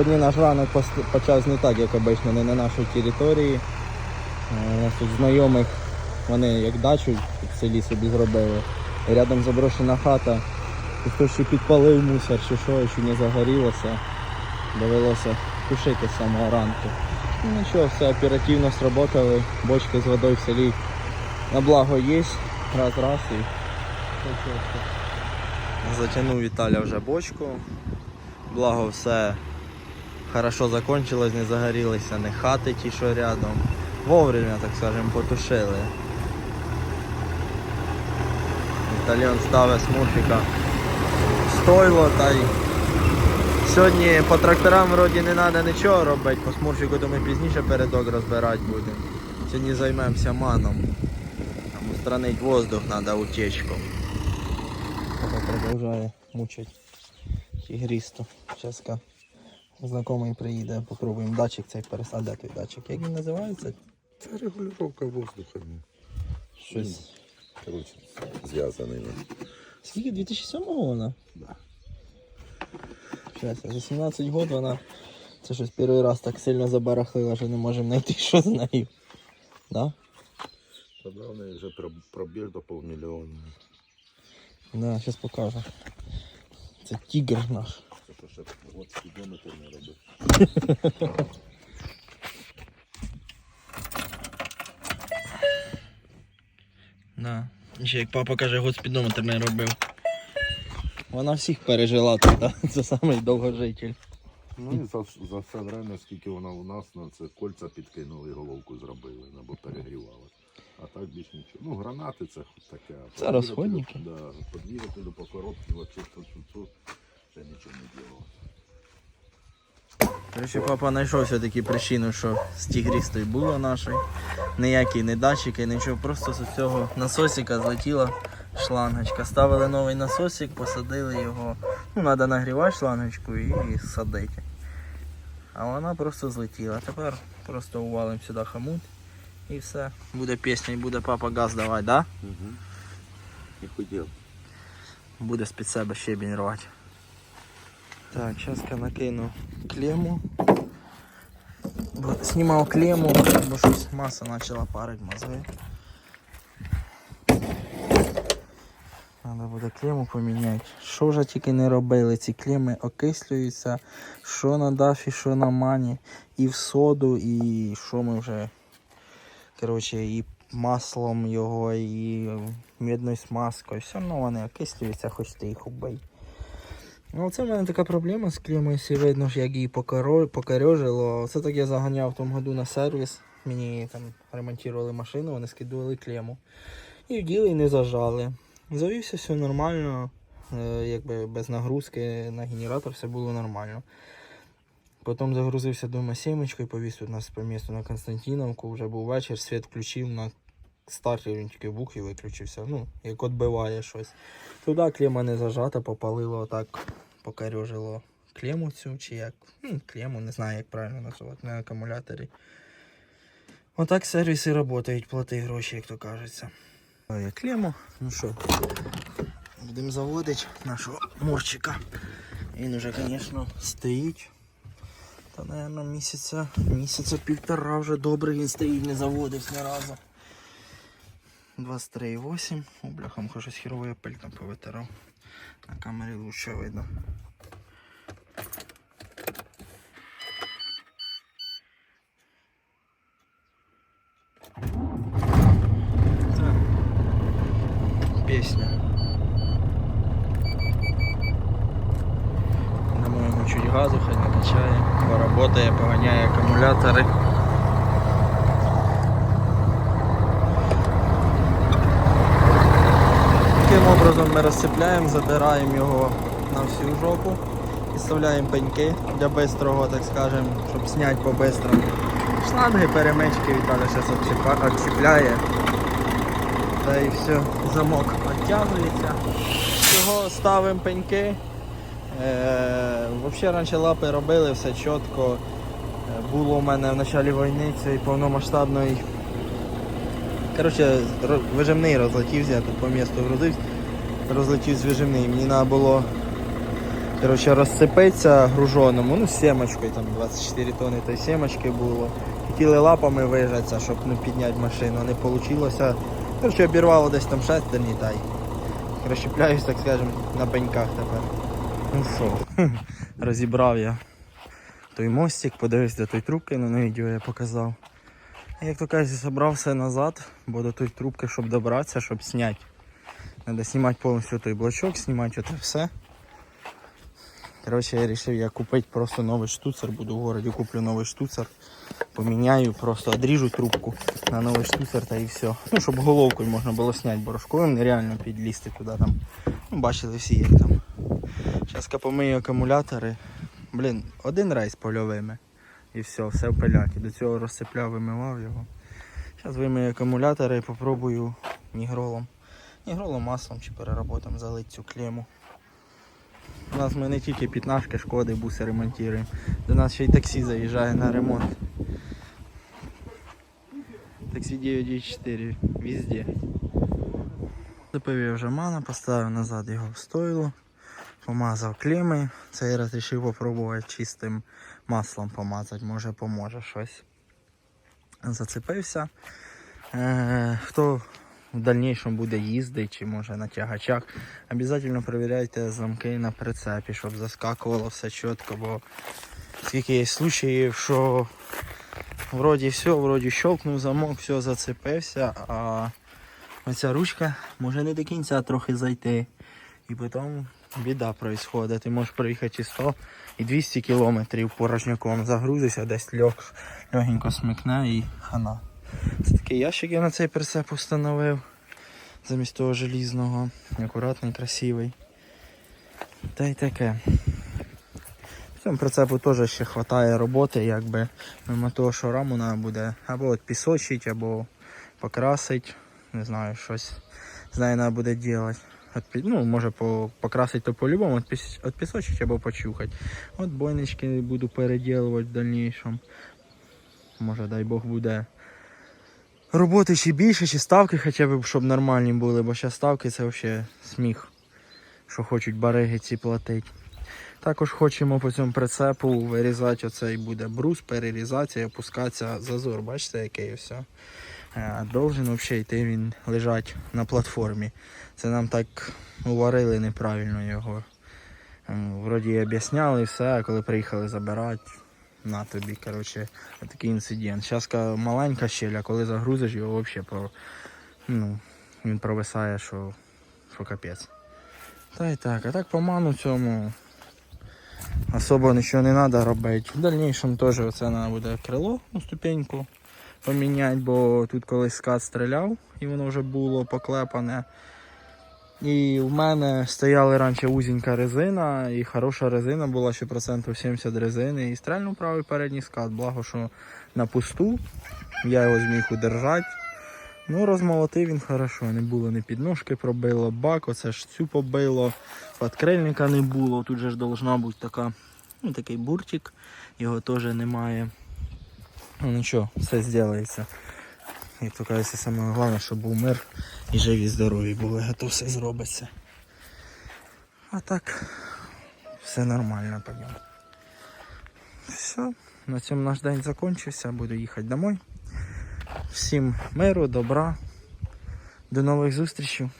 Сьогодні наш ранок почався не так, як обично, не на нашій території. Е, У нас тут знайомих, вони як дачу в селі собі зробили. Рядом заброшена хата. Хтось ще підпалив мусор чи що, чи не загорілося. Довелося тушити з самого ранку. Ну нічого, все оперативно сработали, бочки з водою в селі на благо є. Раз, раз і все. Затягнув Віталя вже бочку. Благо все хорошо закончилось, не загорілися, не хати ті, що рядом. Вовремя, так скажем, потушили. Італіон ставить смурфіка стойло та й сьогодні по тракторам вроді не треба нічого робити, по смурфіку то ми пізніше передок розбирати будемо. Сьогодні займемося маном. Там устранить воздух треба утечку. Продовжує мучити тігрісту. Зараз знайомий приїде, попробуємо датчик цей пересадити той датчик. Як він називається? Це регулювання воздуха. ну, Щось. Коротше, зв'язаний. ну. Скільки? 2007-го вона? Да. Щас, за 17 років вона. Це щось перший раз так сильно забарахлила, що не можемо знайти, що з нею. Да? Тоді в неї вже пробіг до півмільйона. Да, зараз покажу. Це тігр наш. Це ще от спідометр не робив. Да. Ще як папа каже, год спідометр не робив. Вона всіх пережила тут, да? це самий довгожитель. Ну і за, за все время, скільки вона у нас, на це кольця підкинули головку зробили, або перегрівали. А так більш нічого. Ну, гранати це таке. Це розходники? Да, по двигателю, по коробці, вообще тут, тут, тут, це нічого не діло. Короче, папа знайшов все-таки причину, що з тігрістою було нашої. Ніякі не датчики, нічого, просто з цього насосика злетіла шлангочка. Ставили новий насосик, посадили його. Ну, треба нагрівати шлангочку і садити. А вона просто злетіла. Тепер просто увалимо сюди хомут і все. Буде пісня і буде папа газ давати, да? Угу. І хотів. Буде з під себе щебінь рвати. Так, зараз я накину клему. Знімав клему, бо щось маса почала парити мозги. Треба буде клему поміняти. Що вже тільки не робили, ці клеми окислюються, що на дафі, що на мані, і в соду, і що ми вже. Коротше, і маслом його, і мідною смазкою. Все одно вони окислюються, хоч ти їх убий. Ну, це в мене така проблема з якщо видно, ж, як її покоро- Це так я заганяв в тому году на сервіс. Мені там ремонтували машину, вони скидували клему. І вділи і не зажали. Завівся все нормально, е, якби без нагрузки на генератор все було нормально. Потім загрузився дома сімочкою, повіз тут нас по місту на Константиновку, вже був вечір, світ включив на старті, він і виключився. Ну, як відбиває щось. Туди клема не зажата, попалило отак, покарюжило клему цю, чи як. Ну, клему, не знаю, як правильно називати, на акумуляторі. Отак сервіси працюють, плати гроші, як то кажеться. Клему, ну що, будемо заводити нашого мурчика. Він уже, звісно, стоїть. Та, мабуть, місяця, місяця півтора вже добре він стоїть, не заводився ні разу. 23,8. О, бляха, муха щось херовий пиль там повитирав. На камері лучше видно. Це пісня. Дамо йому чуть газу, хай накачає, поработає, поганяє акумулятори. Таким образом ми розцепляємо, задираємо його на всю жопу і вставляємо пеньки для бистрого, так скажемо, щоб зняти по-бистрому. Шланги, перемички Віталя зараз відчіпляє. Та і все, замок відтягується. Всього ставимо пеньки. Е, Взагалі раніше лапи робили, все чітко. Е, Було у мене в початку війни цієї повномасштабної Коротше, вижимний розлетівся, я тут по місту грузився, розлетівся вижимний. Мені треба було Коротше, розсипеться гружоному, ну, сімочкою, там 24 тонни тої сімочки було. Хотіли лапами вижатися, щоб не підняти машину, не вийшло. Коротше, обірвало десь там шестерні та й розщепляюсь, так скажем, на пеньках тепер. Ну що, розібрав я той мостик, подивився до той трубки, ну, на відео я показав. Як то кажуть, зібрав все назад, бо до тої трубки, щоб добратися, щоб зняти. Треба знімати повністю той блочок, знімати оце все. Коротше, я вирішив я купити просто новий штуцер, буду в городі куплю новий штуцер, поміняю, просто одріжу трубку на новий штуцер та і все. Ну, щоб головкою можна було зняти, бо нереально підлізти туди там. Ну, бачили всі як там. Зараз помию акумулятори. Блін, один рейс польовими. І все, все в пиляті. До цього розцепляв, вимивав його. Зараз вимию акумулятори і попробую нігролом. Нігролом маслом чи переработом залити цю клему. У нас ми не тільки п'ятнашки, шкоди, буси ремонтуємо. До нас ще й таксі заїжджає на ремонт. Таксі 994 везде. Запив я вже мана, поставив назад його в стойло, помазав клеми. Цей раз вирішив попробувати чистим маслом помазати, може поможе щось. Зацепився. Е, хто в дальнейшем буде їздити, чи може на тягачах, обов'язково перевіряйте замки на прицепі, щоб заскакувало все чітко, бо скільки є случаїв, що вроді все, вроді щелкнув замок, все зацепився, а оця ручка може не до кінця трохи зайти. І потім біда відбувається. Ти можеш проїхати і 100 і 200 кілометрів порожняком, загрузишся, десь льох, легенько смикне і хана. Це такий ящик я на цей прицеп установив. Замість того желізного. Акуратний, красивий. Та й таке. В цьому прицепу теж ще вистачає роботи, якби мимо того, що раму треба буде або от пісочить, або покрасить. Не знаю, щось з нею треба буде робити. Ну, може по, покрасити то по-любому, пісочить або почухати. От бойнички буду переділувати в дальнейшем. Може, дай Бог буде роботи ще більше, чи ставки хоча б, щоб нормальні були, бо зараз ставки це взагалі сміх, що хочуть бариги ці платити. Також хочемо по цьому прицепу вирізати оцей буде брус, перерізати і опускатися зазор. Бачите, який все. Е, Должен взагалі йти він лежать на платформі. Це нам так уварили неправильно його. Е, Вроді об'ясняли все, а коли приїхали забирати, на тобі, коротше, такий інцидент. Зараз маленька щель, а коли загрузиш його взагалі про, ну, він провисає, що, що капець. Та й так, а так по ману цьому особо нічого не треба робити. В дальнішому теж оце треба буде крило, ну, ступеньку поміняти, бо тут колись скат стріляв і воно вже було поклепане. І в мене стояла раніше узенька резина, і хороша резина була ще процентів 70 резини. І стрельнув правий передній скат, благо, що на пусту я його зміг удержати. Ну, розмолотив він хорошо, не було ні підножки пробило, бак, оце ж цю побило, подкрильника не було. Тут же ж должна бути така, ну, такий буртик, його теж немає. Ну нічого, все зробиться. Як то кажеться, саме головне, щоб був мир і живі, здорові були, то все зробиться. А так, все нормально по ньому. Все, на цьому наш день закінчився, буду їхати домой. Всім миру, добра, до нових зустрічей.